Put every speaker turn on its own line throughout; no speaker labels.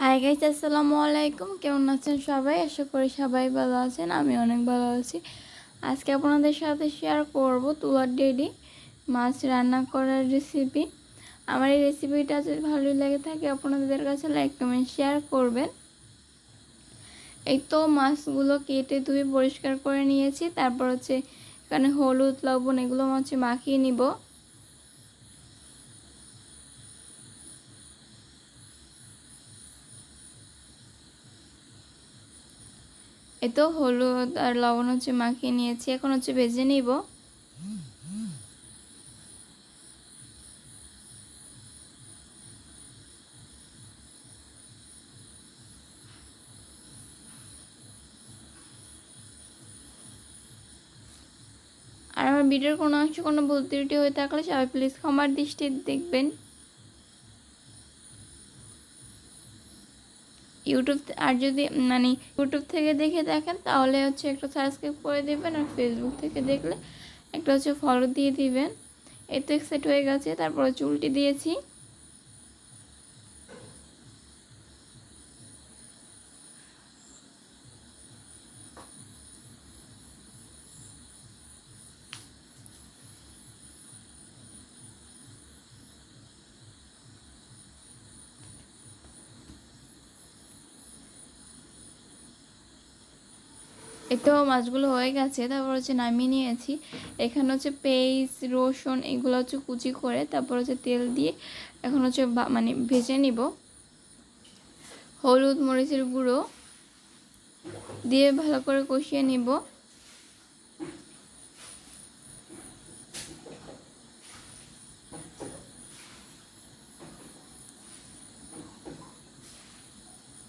Hi guys আসসালামু আলাইকুম কেমন আছেন সবাই? আশা করি সবাই ভালো আছেন, আমি অনেক ভালো আছি। আজকে আপনাদের সাথে শেয়ার করব তুলার ডেডি মাছ রান্না করার রেসিপি আমার এই রেসিপিটা যদি ভালোই লেগে থাকে, আপনাদের কাছে লাইক কমেন্ট শেয়ার করবেন। এই তো মাছগুলো কেটে ধুয়ে পরিষ্কার করে নিয়েছি। তারপর হচ্ছে এখানে হলুদ, লবণ এগুলো হচ্ছে মাখিয়ে নিব। এই তো হলুদ আর লবণ হচ্ছে মাখিয়ে নিয়েছি, এখন হচ্ছে ভেজে নিব। আর আমার ভিডিওর কোনো অংশ কোনো ভুল ত্রুটি হয়ে থাকলে সবাই প্লিজ ক্ষমার দৃষ্টি দেখবেন। ইউটিউব আর যদি মানে ইউটিউব থেকে দেখে দেখেন, তাহলে হচ্ছে একটা সাবস্ক্রাইব করে দেবেন আর ফেসবুক থেকে দেখলে একটা হচ্ছে ফলো দিয়ে দিবেন। এই তো এক্সাইট হয়ে গেছে, তারপরে চুলটি দিয়েছি। এতো মাছগুলো হয়ে গেছে, তারপর হচ্ছে নামিয়ে নিয়েছি। এখানে হচ্ছে পেঁয়াজ, রসুন এগুলো হচ্ছে কুচি করে তারপর হচ্ছে তেল দিয়ে এখন হচ্ছে মানে ভেজে নিব। হলুদ মরিচের গুঁড়ো দিয়ে ভালো করে কষিয়ে নিব।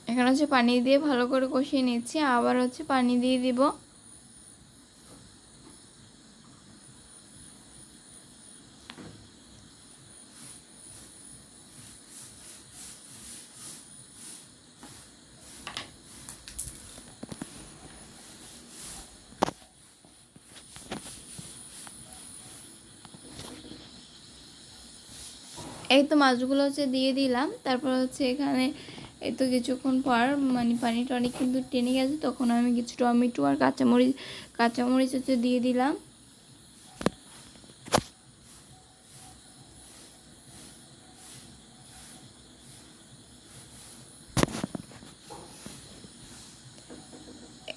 এখানে হচ্ছে পানি দিয়ে ভালো করে কষিয়ে নিচ্ছি। আবার হচ্ছে পানি দিয়ে দিব। এই তো মাছগুলো হচ্ছে দিয়ে দিলাম। তারপর হচ্ছে এখানে এই তো কিছুক্ষণ পর মানে পানিটা অনেক কিন্তু টেনে গেছে, তখন আমি কিছু টমেটো আর কাঁচামরিচ কাঁচামরিচ হচ্ছে দিয়ে দিলাম।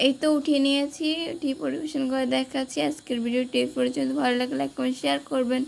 এই তো উঠিয়ে নিয়েছি উঠিয়ে পরিবেশন করে দেখাচ্ছি। আজকের ভিডিওটি এই পর্যন্ত। ভালো লাগলে কমেন্ট শেয়ার করবেন।